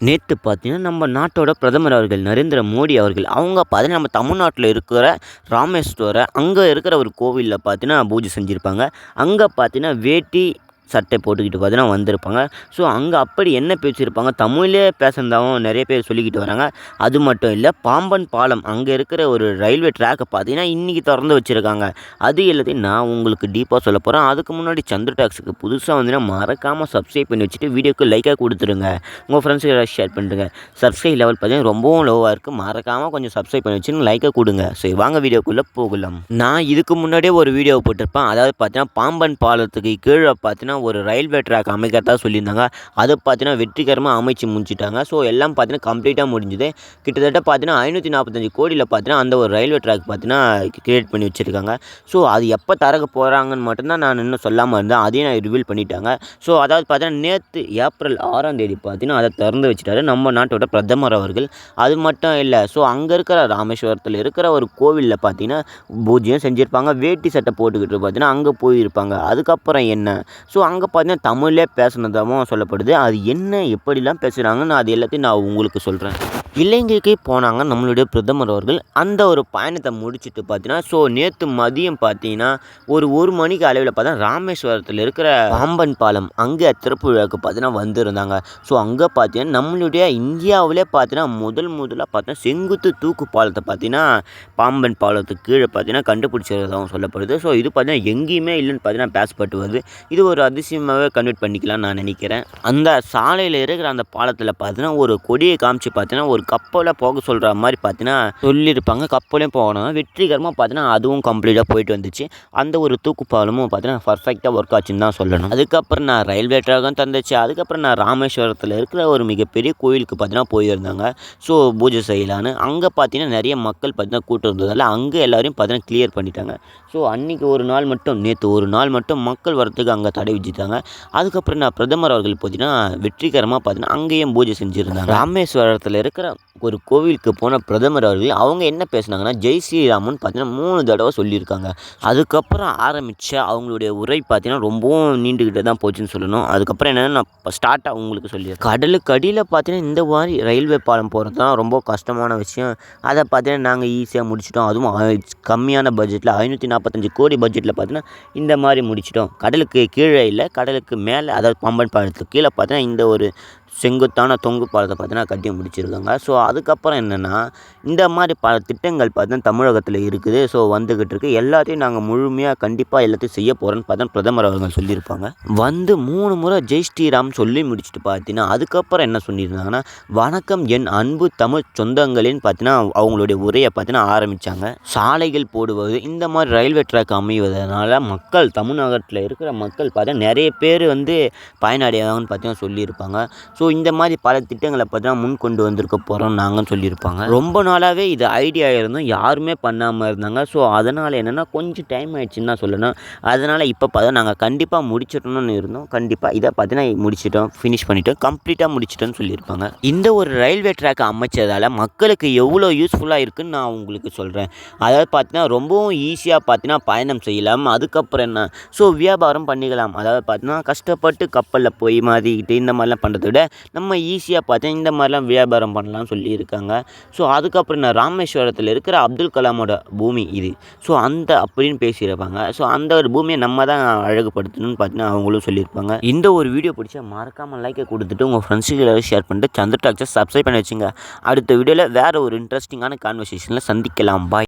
நேற்று பார்த்தீங்கன்னா நம்ம நாட்டோட பிரதமர் அவர்கள் நரேந்திர மோடி அவர்கள் அவங்க பார்த்தீங்கன்னா நம்ம தமிழ்நாட்டில் இருக்கிற ராமேஸ்வர அங்கே இருக்கிற ஒரு கோவிலில் பார்த்தீங்கன்னா பூஜை செஞ்சுருப்பாங்க. அங்கே பார்த்தீங்கன்னா வேட்டி சட்டை போட்டுக்கிட்டு பார்த்தீங்கன்னா வந்திருப்பாங்க. ஸோ அங்கே அப்படி என்ன பேசியிருப்பாங்க? தமிழ்லே பேசுனதாகவும் நிறைய பேர் சொல்லிக்கிட்டு வராங்க. அது மட்டும் இல்லை பாம்பன் பாலம் அங்கே இருக்கிற ஒரு ரயில்வே ட்ராக்கை பார்த்தீங்கன்னா இன்றைக்கி திறந்து வச்சுருக்காங்க. அது எல்லாத்தையும் நான் உங்களுக்கு டீப்பாக சொல்ல போகிறேன் அதுக்கு முன்னாடி சந்திர டாக்ஸுக்கு புதுசாக வந்து மறக்காமல் சப்ஸ்கிரைப் பண்ணி வச்சுட்டு வீடியோக்கு லைக்காக கொடுத்துருங்க. உங்கள் ஃப்ரெண்ட்ஸுக்கு ஏதாவது ஷேர் பண்ணுறங்க சப்ஸ்கிரைப் லெவல் பார்த்தீங்கன்னா ரொம்பவும் லோவாக இருக்குது மறக்காமல் கொஞ்சம் சப்ஸ்கிரைப் பண்ணி வச்சுன்னு லைக்காக கொடுங்க. ஸோ வாங்க வீடியோக்குள்ளே போகலாம். நான் இதுக்கு முன்னாடியே ஒரு வீடியோ போட்டிருப்பேன். அதாவது பார்த்தீங்கன்னா பாம்பன் பாலத்துக்கு கீழே பார்த்தீங்கன்னா ஒரு ரயில்வே ட்ராக் அமைக்கிறதா சொல்லியிருந்தாங்க. அதை பார்த்தீங்கன்னா வெற்றிகரமாக அமைச்சு முடிச்சிட்டாங்க. ஸோ எல்லாம் பார்த்தீங்கன்னா கம்ப்ளீட்டாக முடிஞ்சுது. கிட்டத்தட்ட பார்த்தீங்கன்னா ஐநூற்றி நாற்பத்தஞ்சு கோடியில் பார்த்தீங்கன்னா அந்த ஒரு ரயில்வே ட்ராக் பார்த்தீங்கன்னா கிரியேட் பண்ணி வச்சுருக்காங்க. ஸோ அது எப்போ தரக போகிறாங்கன்னு மட்டும்தான் நான் இன்னும் சொல்லாமல் இருந்தேன். அதையும் நான் ரிவீல் பண்ணிட்டாங்க. ஸோ அதாவது பார்த்தீங்கன்னா நேற்று ஏப்ரல் ஆறாம் தேதி பார்த்தீங்கன்னா அதை திறந்து வச்சுட்டாரு நம்ம நாட்டோட பிரதமர் அவர்கள். அது மட்டும் இல்லை ஸோ அங்கே இருக்கிற ராமேஸ்வரத்தில் இருக்கிற ஒரு கோவிலில் பார்த்தீங்கன்னா பூஜையும் செஞ்சுருப்பாங்க. வேட்டி சட்டை போட்டுக்கிட்டு பார்த்தீங்கன்னா அங்கே போயிருப்பாங்க. அதுக்கப்புறம் என்ன? ஸோ அங்கே பார்த்தீங்கன்னா தமிழே பேசுனதாகவும் சொல்லப்படுது. அது என்ன எப்படிலாம் பேசுகிறாங்கன்னு அது எல்லாத்தையும் நான் உங்களுக்கு சொல்கிறேன் இலங்கைக்கு போனாங்க நம்மளுடைய பிரதமர் அவர்கள். அந்த ஒரு பயணத்தை முடிச்சுட்டு பார்த்தீங்கன்னா ஸோ நேற்று மதியம் பார்த்தீங்கன்னா ஒரு ஒரு மணிக்கு அளவில் பார்த்தா ராமேஸ்வரத்தில் இருக்கிற பாம்பன் பாலம் அங்கே திறப்பு விழாவுக்கு பார்த்தீங்கன்னா வந்திருந்தாங்க. ஸோ அங்கே பார்த்தீங்கன்னா நம்மளுடைய இந்தியாவிலே பார்த்தீங்கன்னா முதல் முதலாக பார்த்தீங்கன்னா செங்குத்து தூக்கு பாலத்தை பார்த்தீங்கன்னா பாம்பன் பாலத்துக்கு கீழே பார்த்தீங்கன்னா கண்டுபிடிச்சதாகவும் சொல்லப்படுது. ஸோ இது பார்த்தீங்கன்னா எங்கேயுமே இல்லைன்னு பார்த்தீங்கன்னா பேசப்பட்டு வருது. இது ஒரு அதிசயமாகவே கன்வெர்ட் பண்ணிக்கலாம் நான் நினைக்கிறேன். அந்த சாலையில் இருக்கிற அந்த பாலத்தில் பார்த்தீங்கன்னா ஒரு கொடியை காமிச்சு பார்த்தீங்கன்னா ஒரு கப்பலில் போக சொல்கிற மாதிரி பார்த்தீங்கன்னா சொல்லியிருப்பாங்க. கப்பலையும் போகணும். வெற்றிகரமாக பார்த்தீங்கன்னா அதுவும் கம்ப்ளீட்டாக போயிட்டு வந்துச்சு. அந்த ஒரு தூக்குப்பாலமும் பார்த்தீங்கன்னா பர்ஃபெக்டாக ஒர்க் ஆச்சுன்னு தான் சொல்லணும். அதுக்கப்புறம் நான் ரயில்வே ட்ராகம் தந்துச்சு. அதுக்கப்புறம் நான் ராமேஸ்வரத்தில் இருக்கிற ஒரு மிகப்பெரிய கோயிலுக்கு பார்த்தீங்கன்னா போயிருந்தாங்க. ஸோ பூஜை செய்யலான்னு. அங்கே பார்த்தீங்கன்னா நிறைய மக்கள் பார்த்தீங்கன்னா கூட்டம் இருந்ததால் அங்கே எல்லோரையும் பார்த்தீங்கன்னா கிளியர் பண்ணிட்டாங்க. ஸோ அன்றைக்கி ஒரு நாள் மட்டும் நேற்று ஒரு நாள் மட்டும் மக்கள் வரத்துக்கு அங்கே தடை விதித்தாங்க அதுக்கப்புறம் நான் பிரதமர் அவர்கள் பார்த்தீங்கன்னா வெற்றிகரமாக பார்த்தீங்கன்னா அங்கேயும் பூஜை செஞ்சுருந்தாங்க. ராமேஸ்வரத்தில் இருக்கிற ஒரு கோவிலுக்கு போன பிரதமர் அவர்கள் அவங்க என்ன பேசுனாங்கன்னா ஜெய் ஸ்ரீராமன் பார்த்தீங்கன்னா மூணு தடவை சொல்லியிருக்காங்க. அதுக்கப்புறம் ஆரம்பித்த அவங்களுடைய உரை பார்த்தீங்கன்னா ரொம்பவும் நீண்டுக்கிட்டே தான் போச்சுன்னு சொல்லணும். அதுக்கப்புறம் என்னென்னா நான் ஸ்டார்ட்டாக உங்களுக்கு சொல்லியிருக்கேன் கடலுக்கு அடியில் பார்த்தீங்கன்னா இந்த மாதிரி ரயில்வே பாலம் போகிறது தான் ரொம்ப கஷ்டமான விஷயம். அதை பார்த்தீங்கன்னா நாங்கள் ஈஸியாக முடிச்சிட்டோம். அதுவும் கம்மியான பட்ஜெட்டில் ஐநூற்றி நாற்பத்தஞ்சு கோடி பட்ஜெட்டில் பார்த்தீங்கன்னா இந்த மாதிரி முடிச்சிட்டோம். கடலுக்கு கீழே இல்லை கடலுக்கு மேலே அதாவது பம்பன் பாலத்துக்கு கீழே பார்த்தீங்கன்னா இந்த ஒரு செங்குத்தான தொங்கு பாலத்தை பார்த்தீங்கன்னா கட்டி முடிச்சிருக்காங்க. ஸோ அதுக்கப்புறம் என்னென்னா இந்த மாதிரி பல திட்டங்கள் பார்த்தீங்கன்னா தமிழகத்தில் இருக்குது. ஸோ வந்துக்கிட்டு இருக்குது எல்லாத்தையும் நாங்கள் முழுமையாக கண்டிப்பாக எல்லாத்தையும் செய்ய போகிறோன்னு பார்த்தா பிரதமர் அவர்கள் சொல்லியிருப்பாங்க. வந்து மூணு முறை ஜெய் ஸ்ரீராம் சொல்லி முடிச்சுட்டு பார்த்தீங்கன்னா அதுக்கப்புறம் என்ன சொல்லியிருந்தாங்கன்னா வணக்கம் என் அன்பு தமிழ் சொந்தங்களின்னு பார்த்தீங்கன்னா அவங்களுடைய உரையை பார்த்தீங்கன்னா ஆரம்பித்தாங்க சாலைகள் போடுவது இந்த மாதிரி ரயில்வே ட்ராக் அமைவதனால மக்கள் தமிழ்நாட்டில் இருக்கிற மக்கள் பார்த்தா நிறைய பேர் வந்து பயனடைவாங்கன்னு பார்த்தீங்கன்னா சொல்லியிருப்பாங்க. ஸோ இந்த மாதிரி பல திட்டங்களை பார்த்தீங்கன்னா முன் கொண்டு வந்திருக்க போகிறோம் நாங்கள் சொல்லியிருப்பாங்க. ரொம்ப நாளாகவே இது ஐடியா இருந்தும் யாருமே பண்ணாமல் இருந்தாங்க. ஸோ அதனால் என்னென்னா கொஞ்சம் டைம் ஆயிடுச்சுன்னு தான் சொல்லணும். அதனால் இப்போ பார்த்தா நாங்கள் கண்டிப்பாக முடிச்சிடணும்னு இருந்தோம். கண்டிப்பாக இதை பார்த்தீங்கன்னா முடிச்சிட்டோம். ஃபினிஷ் பண்ணிட்டோம். கம்ப்ளீட்டாக முடிச்சிட்டோம்னு சொல்லியிருப்பாங்க. இந்த ஒரு ரயில்வே ட்ராக் அமைச்சதால் மக்களுக்கு எவ்வளோ யூஸ்ஃபுல்லாக இருக்குன்னு நான் உங்களுக்கு சொல்கிறேன் அதாவது பார்த்தீங்கன்னா ரொம்பவும் ஈஸியாக பார்த்தீங்கன்னா பயணம் செய்யலாம். அதுக்கப்புறம் என்ன? ஸோ வியாபாரம் பண்ணிக்கலாம். அதாவது பார்த்தீங்கன்னா கஷ்டப்பட்டு கப்பலில் போய் மாறிக்கிட்டு இந்த மாதிரிலாம் பண்ணுறத விட நம்ம ஈஸியாக பார்த்தீங்கன்னா இந்த மாதிரிலாம் வியாபாரம் பண்ணலாம்னு சொல்லியிருக்காங்க. ஸோ அதுக்கப்புறம் நான் ராமேஸ்வரத்தில் இருக்கிற அப்துல் கலாமோட பூமி இது. ஸோ அந்த அப்படின்னு பேசியிருப்பாங்க. ஸோ அந்த ஒரு பூமியை நம்ம தான் அழகுபடுத்தணும்னு பார்த்தீங்கன்னா அவங்களும் சொல்லியிருப்பாங்க. இந்த ஒரு வீடியோ பிடிச்சா மறக்காமல் லைக்கை கொடுத்துட்டு உங்கள் ஃப்ரெண்ட்ஸுக்கு எல்லாரும் ஷேர் பண்ணிட்டு சந்திர டாக்ஸை சப்ஸ்கிரைப் பண்ணி வச்சுங்க. அடுத்த வீடியோவில் வேறு ஒரு இன்ட்ரெஸ்டிங்கான கான்வர்சேஷனில் சந்திக்கலாம். பாய்